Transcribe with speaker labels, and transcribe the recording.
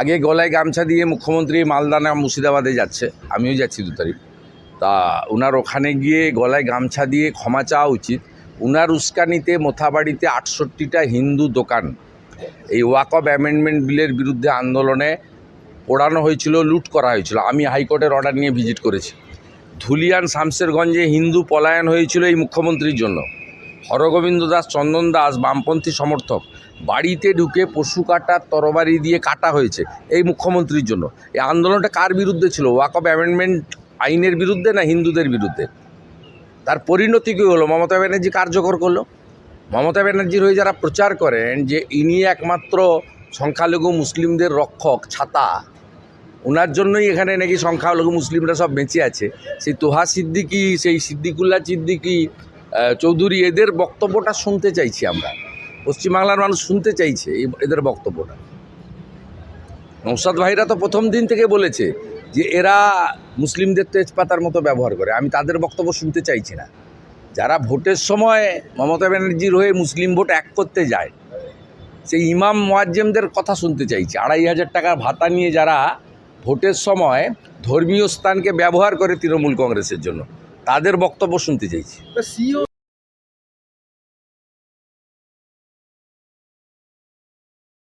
Speaker 1: আগে গলায় গামছা দিয়ে মুখ্যমন্ত্রী মালদানা মুর্শিদাবাদে যাচ্ছে, আমিও যাচ্ছি দু তারিখ। তা ওনার ওখানে গিয়ে গলায় গামছা দিয়ে ক্ষমা চাওয়া উচিত। উনার উস্কানিতে মোথাবাড়িতে আটষট্টিটা হিন্দু দোকান। এই ওয়াকব অ্যামেন্ডমেন্ট বিলের বিরুদ্ধে আন্দোলনে পোড়ানো হয়েছিল, লুট করা হয়েছিল। আমি হাইকোর্টের অর্ডার নিয়ে ভিজিট করেছি। ধুলিয়ান শামসেরগঞ্জে হিন্দু পলায়ন হয়েছিল এই মুখ্যমন্ত্রীর জন্য। হরগোবিন্দ দাস, চন্দন দাস, বামপন্থী সমর্থক, বাড়িতে ঢুকে পশু কাটার তরবারি দিয়ে কাটা হয়েছে এই মুখ্যমন্ত্রীর জন্য। এই আন্দোলনটা কার বিরুদ্ধে ছিল? ওয়াকব অ্যামেন্ডমেন্ট আইনের বিরুদ্ধে না হিন্দুদের বিরুদ্ধে? তার পরিণতি কী হলো? মমতা ব্যানার্জি কার্যকর করল? মমতা ব্যানার্জির হয়ে যারা প্রচার করেন যে ইনি একমাত্র সংখ্যালঘু মুসলিমদের রক্ষক, ছাতা ওনার জন্যই এখানে নাকি সংখ্যালঘু মুসলিমরা সব বেঁচে আছে। সেই তোহা সিদ্দিকি, সেই সিদ্দিকুল্লাহ সিদ্দিকি চৌধুরী, এদের বক্তব্যটা শুনতে চাইছি আমরা। পশ্চিমবাংলার মানুষ শুনতে চাইছে এদের বক্তব্যটা। নৌসাদ ভাইরা তো প্রথম দিন থেকে বলেছে যে এরা মুসলিমদের তেজপাতার মতো ব্যবহার করে। আমি তাদের বক্তব্য শুনতে চাইছি না। যারা ভোটের সময় মমতা ব্যানার্জির হয়ে মুসলিম ভোট এক করতে যায়, সেই ইমাম মোয়াজ্জেমদের কথা শুনতে চাইছি। আড়াই হাজার টাকার ভাতা নিয়ে যারা ভোটের সময় ধর্মীয় স্থানকে ব্যবহার করে তৃণমূল কংগ্রেসের জন্য, তাদের বক্তব্য শুনতে চাইছি।